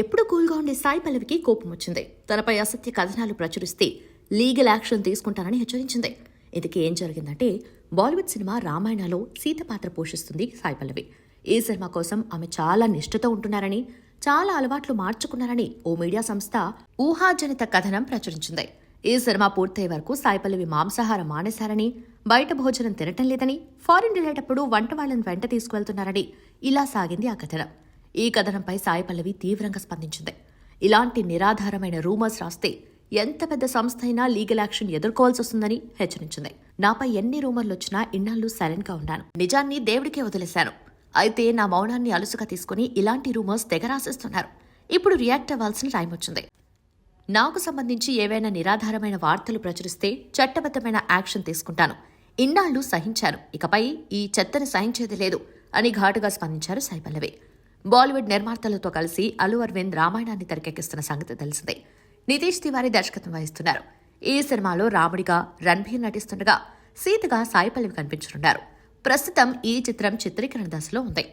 ఎప్పుడు కూల్గా ఉండే సాయి పల్లవికి కోపం వచ్చింది. తనపై అసత్య కథనాలు ప్రచురిస్తే లీగల్ యాక్షన్ తీసుకుంటానని హెచ్చరించింది. ఇందుకే ఏం జరిగిందంటే బాలీవుడ్ సినిమా రామాయణలో సీత పాత్ర పోషిస్తుంది సాయి పల్లవి. ఈ సినిమా కోసం ఆమె చాలా నిష్ఠతో ఉంటున్నారని చాలా అలవాట్లు మార్చుకున్నారని ఓ మీడియా సంస్థ ఊహాజనిత కథనం ప్రచురించింది. ఈ సినిమా పూర్తయ్యే వరకు సాయి పల్లవి మాంసాహారం మానేశారని బయట భోజనం తినటం లేదని ఫారిన్ వెళ్ళేటప్పుడు వంట వాళ్ళని వెంట తీసుకువెళ్తున్నారని ఇలా సాగింది ఆ కథనం. ఈ కథనంపై సాయి పల్లవి తీవ్రంగా స్పందించింది. ఇలాంటి నిరాధారమైన రూమర్స్ రాస్తే ఎంత పెద్ద సంస్థ అయినా లీగల్ యాక్షన్ ఎదుర్కోవాల్సి వస్తుందని హెచ్చరించింది. నాపై ఎన్ని రూమర్లు వచ్చినా ఇన్నాళ్ళు సైలెంట్గా ఉన్నాను. నిజాన్ని దేవుడికే వదిలేశాను. అయితే నా మౌనాన్ని అలుసుగా తీసుకుని ఇలాంటి రూమర్స్ తెగ రాసిస్తున్నారు. ఇప్పుడు రియాక్ట్ అవ్వాల్సిన టైం వచ్చింది. నాకు సంబంధించి ఏవైనా నిరాధారమైన వార్తలు ప్రచురిస్తే చట్టబద్ధమైన యాక్షన్ తీసుకుంటాను. ఇన్నాళ్ళు సహించాను. ఇకపై ఈ చెత్తను సహించేది లేదు అని ఘాటుగా స్పందించారు సాయిపల్లవి బాలీవుడ్ నిర్మాతలతో కలిసి అల్లు అరవింద్ రామాయణాన్ని తెరకెక్కిస్తున్న సంగతి తెలిసిందే. నితీష్ తివారీ దర్శకత్వం వహిస్తున్నారు. ఈ సినిమాలో రాముడిగా రణ్బీర్ నటిస్తుండగా సీతగా సాయిపల్లవి కనిపించనున్నారు. ప్రస్తుతం ఈ చిత్రం చిత్రీకరణ దశలో ఉంది.